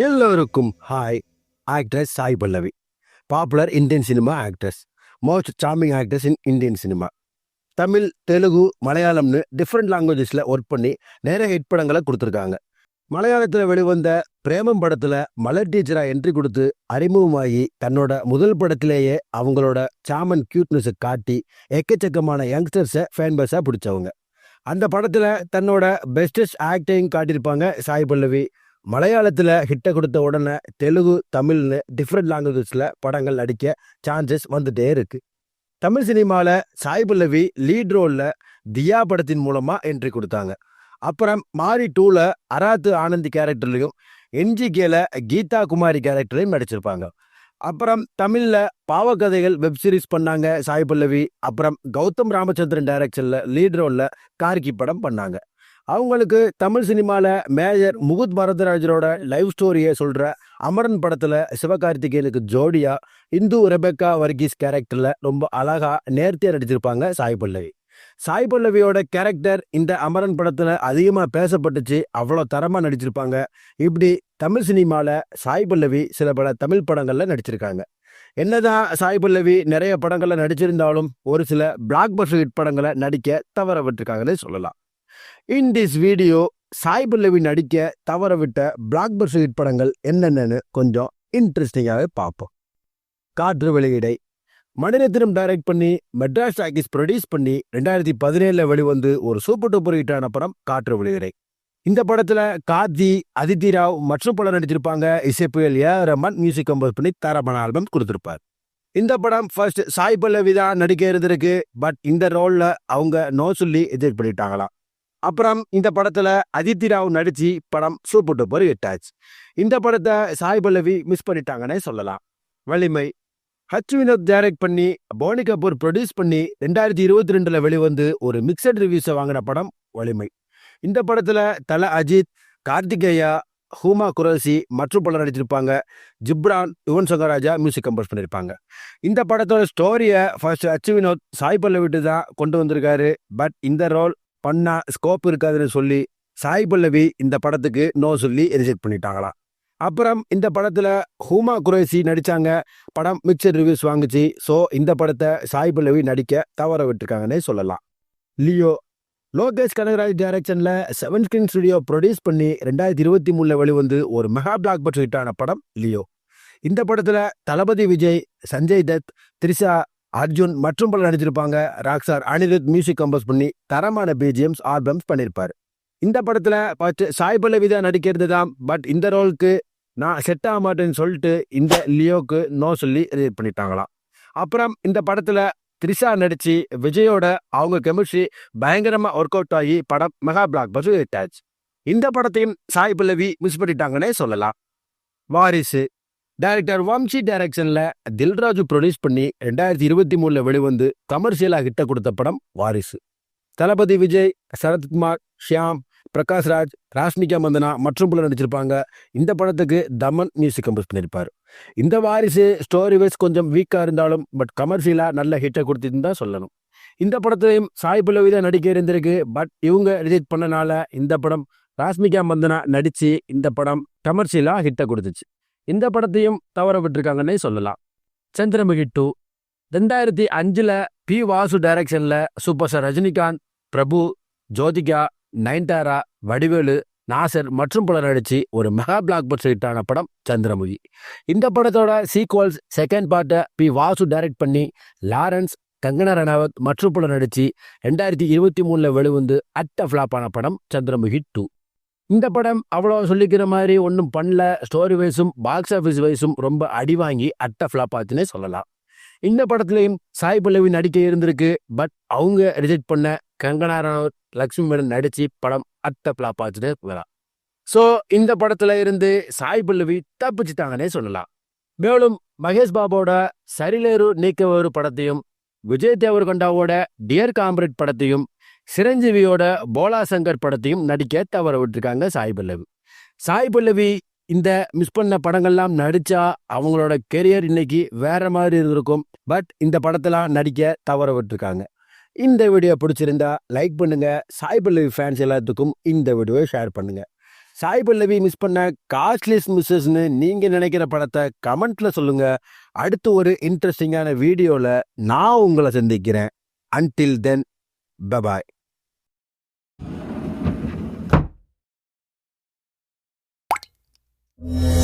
எல்லோருக்கும் hi. Actress Sai Pallavi. Popular Indian cinema actress. Most charming actress in Indian cinema Tamil Telugu மலையாளம்னு different லாங்குவேஜஸில் work பண்ணி நிறைய hit படங்களை கொடுத்துருக்காங்க. மலையாளத்தில் வெளிவந்த பிரேமம் படத்தில் மலர் டீச்சராக என்ட்ரி கொடுத்து அறிமுகமாகி தன்னோட முதல் படத்திலேயே அவங்களோட சாமன் கியூட்னஸை காட்டி எக்கச்சக்கமான யங்ஸ்டர்ஸை ஃபேன் பேஸாக பிடிச்சவங்க. அந்த படத்தில் தன்னோட பெஸ்டஸ்ட் ஆக்டையும் காட்டியிருப்பாங்க சாய் பல்லவி. மலையாளத்தில் ஹிட்டை கொடுத்த உடனே தெலுங்கு தமிழ்னு டிஃப்ரெண்ட் லாங்குவேஜஸில் படங்கள் நடிக்க சான்சஸ் வந்துட்டே இருக்குது தமிழ் சினிமாவில் சாய் பல்லவி லீட் ரோலில் தியா படத்தின் மூலமாக என்ட்ரி கொடுத்தாங்க. அப்புறம் மாரி டூவில் அராத்து ஆனந்தி கேரக்டர்லையும் என்ஜிகேல கீதா குமாரி கேரக்டரையும் நடிச்சிருப்பாங்க. அப்புறம் தமிழில் பாவக்கதைகள் வெப் சீரிஸ் பண்ணாங்க சாய் பல்லவி. அப்புறம் கௌதம் ராமச்சந்திரன் டைரக்ஷனில் லீட் ரோலில் கார்கி படம் பண்ணாங்க. அவங்களுக்கு தமிழ் சினிமாவில் மேஜர் முகுத் பரதராஜரோட லைவ் ஸ்டோரியை சொல்கிற அமரன் படத்தில் சிவகார்த்திகேயனுக்கு ஜோடியா இந்து ரெபெக்கா வர்கீஸ் கேரக்டரில் ரொம்ப அழகாக நேர்த்தியாக நடிச்சிருப்பாங்க சாய் பல்லவி. சாய் பல்லவியோட கேரக்டர் இந்த அமரன் படத்தில் அதிகமாக பேசப்பட்டுச்சு அவ்வளோ தரமாக நடிச்சிருப்பாங்க. இப்படி தமிழ் சினிமாவில் சாய் பல்லவி சில பல தமிழ் படங்களில் நடிச்சிருக்காங்க. என்னதான் சாய் பல்லவி நிறைய படங்களில் நடிச்சிருந்தாலும் ஒரு சில பிளாக் பஸ்டர் ஹிட் படங்களை நடிக்க தவற விட்டுருக்காங்கன்னு சொல்லலாம். In this video Sai Pallavi நடிக்க தவற விட்ட பிளாக் ஹிட் படங்கள் என்னென்னு கொஞ்சம் இன்ட்ரெஸ்டிங்காகவே பார்ப்போம். காற்று வெளியீடை. மணிரத்னம் டைரக்ட் பண்ணி மெட்ராஸ் டாக்கிஸ் ப்ரொடியூஸ் பண்ணி ரெண்டாயிரத்தி பதினேழில் வெளிவந்து ஒரு சூப்பர் டூப்பர் ஹிட்டான படம் காற்று வெளியிடை. இந்த படத்துல கார்த்தி அதித்தி ராவ் மற்றும் பலர் நடிச்சிருப்பாங்க. இசைப்புயல் ஏ ரமன் மியூசிக் கம்போஸ் பண்ணி தரமான ஆல்பம் கொடுத்துருப்பார். இந்த படம் ஃபர்ஸ்ட் சாய் பல்லவி தான் நடிக்க இருந்திருக்கு. பட் இந்த ரோல்ல அவங்க நோ சொல்லி எதிர்ப்பு பண்ணிட்டாங்களாம். அப்புறம் இந்த படத்துல அதித்தி ராவ் நடிச்சு படம் சூப்பர் டூப்பர் ஹிட்டாச்சு இந்த படத்தை சாய் பல்லவி மிஸ் பண்ணிட்டாங்கன்னே சொல்லலாம். வலிமை ஹச் வினோத் டைரக்ட் பண்ணி போனி கபூர் ப்ரொடியூஸ் பண்ணி ரெண்டாயிரத்தி இருபத்தி ரெண்டுல வெளிவந்து ஒரு மிக்சட் ரிவ்யூஸை வாங்கின படம் வலிமை இந்த படத்துல தல அஜித் கார்த்திகேயா ஹூமா குரல்சி மற்றும் பலர் நடிச்சிருப்பாங்க. ஜிப்ரான் யுவன் சங்கராஜா மியூசிக் கம்போஸ் பண்ணியிருப்பாங்க இந்த படத்தோட ஸ்டோரியை ஃபர்ஸ்ட் அச்சு வினோத் சாய் பல்லவிட்டு தான் கொண்டு வந்திருக்காரு. பட் இந்த ரோல் பண்ணால் ஸ்கோப் இருக்காதுன்னு சொல்லி சாய் பல்லவி இந்த படத்துக்கு நோ சொல்லி ரிஜெக்ட் பண்ணிட்டாங்களாம் அப்புறம் இந்த படத்தில் ஹூமா குரேசி நடித்தாங்க படம் மிக்சர் ரிவ்யூஸ் வாங்குச்சு. ஸோ இந்த படத்தை சாய் பல்லவி நடிக்க தவற விட்டுருக்காங்கன்னே சொல்லலாம். லியோ லோகேஷ் கனகராஜ் டைரக்ஷனில் செவன் ஸ்கிரீன் ஸ்டுடியோ ப்ரொடியூஸ் பண்ணி ரெண்டாயிரத்தி இருபத்தி மூணில் வெளிவந்து ஒரு மெகா பிளாக் பட்ஜெட்டான படம் லியோ. இந்த படத்தில் தளபதி விஜய் சஞ்சய் தத் த்ரிஷா அர்ஜுன் மற்றும் பலர் நடிச்சிருப்பாங்க ராக்ஸார் அனிருத் மியூசிக் கம்போஸ் பண்ணி தரமான பிஜிஎம்ஸ் ஆல்பம்ஸ் பண்ணியிருப்பார். இந்த படத்தில் பார்த்து சாய் பல்லவிதா தான் நடிக்கிறது தான். பட் இந்த ரோலுக்கு நான் செட் ஆக மாட்டேன்னு சொல்லிட்டு இந்த லியோக்கு நோ சொல்லி ரீட் பண்ணிட்டாங்களாம். அப்புறம் இந்த படத்தில் த்ரிஷா நடித்து விஜயோட அவங்க கெமிஸ்ட்ரி பயங்கரமாக ஒர்க் அவுட் ஆகி படம் மெகா பிளாக் பஸ் ஹிட் ஆச்சு. இந்த படத்தையும் சாய் பல்லவி மிஸ் பண்ணிட்டாங்கன்னே சொல்லலாம். வாரிசு டைரக்டர் வம்சி டைரக்ஷன்ல தில்ராஜு ப்ரொடியூஸ் பண்ணி ரெண்டாயிரத்தி இருபத்தி மூணுல வெளிவந்து கமர்ஷியலாக ஹிட்ட கொடுத்த படம் வாரிசு. தளபதி விஜய் சரத்குமார் ஷியாம் பிரகாஷ் ராஜ் ராஷ்மிகா மந்தனா மற்றும் பலர் நடிச்சிருப்பாங்க. இந்த படத்துக்கு தமன் மியூசிக் கம்போஸ் பண்ணியிருப்பார் இந்த வாரிசு ஸ்டோரி வைஸ் கொஞ்சம் வீக்காக இருந்தாலும் பட் கமர்ஷியலாக நல்ல ஹிட்டை கொடுத்துன்னு தான் சொல்லணும். இந்த படத்துலையும் சாய் பல்லவி தான் நடிக்க இருந்திருக்கு பட் இவங்க ரிஜெக்ட் பண்ணனால இந்த படம் ராஷ்மிகா மந்தனா நடித்து இந்த படம் கமர்ஷியலாக ஹிட்டை கொடுத்துச்சு. இந்த படத்தையும் தவற விட்டுருக்காங்கன்னே சொல்லலாம். சந்திரமுகி டூ ரெண்டாயிரத்தி அஞ்சில் பி வாசு டைரக்ஷனில் சூப்பர் ஸ்டார் ரஜினிகாந்த் பிரபு ஜோதிகா நயன்தாரா வடிவேலு நாசர் மற்றும் பலர் நடிச்சு ஒரு மெகா பிளாக் பஸ்டர் ஹிட்டான படம் சந்திரமுகி. இந்த படத்தோட சீக்வல்ஸ் செகண்ட் பார்ட்டை பி வாசு டைரக்ட் பண்ணி லாரன்ஸ் கங்கனா ரணாவத் மற்றும் பலர் நடித்து ரெண்டாயிரத்தி இருபத்தி மூணில் வெளிவந்து அட்ட ஃப்ளாப்பான படம் சந்திரமுகி டூ இந்த படம் அவ்வளோ சொல்லிக்கிற மாதிரி ஒன்றும் பண்ணல. ஸ்டோரி வைஸும் பாக்ஸ் ஆஃபீஸ் வைஸும் ரொம்ப அடி வாங்கி அட்ட ஃப்ளாப் ஆச்சுன்னே சொல்லலாம். இந்த படத்துலையும் சாய் பல்லவி நடிக்க இருந்திருக்கு. பட் அவங்க ரிஜெக்ட் பண்ண கங்கனா ரனௌத் லக்ஷ்மி மேடன் நடிச்சு படம் அட்ட ஃப்ளாப் ஆச்சுன்னு சொல்லலாம். ஸோ இந்த படத்துல இருந்து சாய் பல்லவி தப்பிச்சிட்டாங்கன்னே சொல்லலாம். மேலும் மகேஷ் பாபோட சரிலேரு ஒரு படத்தையும் விஜய் தேவர்கொண்டாவோட டியர் காம்ரேட் படத்தையும் சிரஞ்சீவியோட போலா சங்கர் படத்தையும் நடிக்க தவற விட்டுருக்காங்க சாய் பல்லவி. சாய் பல்லவி இந்த மிஸ் பண்ண படங்கள்லாம் நடித்தா அவங்களோட கெரியர் இன்னைக்கு வேற மாதிரி இருந்திருக்கும். பட் இந்த படத்தெல்லாம் நடிக்க தவற விட்டுருக்காங்க. இந்த வீடியோ பிடிச்சிருந்தா லைக் பண்ணுங்க. சாய் பல்லவி ஃபேன்ஸ் எல்லாத்துக்கும் இந்த வீடியோவை ஷேர் பண்ணுங்க. சாய் பல்லவி மிஸ் பண்ண காஸ்ட்லிஸ் மிஸ்ஸஸ்னு நீங்கள் நினைக்கிற படத்தை கமெண்ட்டில் சொல்லுங்கள் அடுத்து ஒரு இன்ட்ரெஸ்டிங்கான வீடியோவில் நான் உங்களை சந்திக்கிறேன். Until then bye bye Yeah.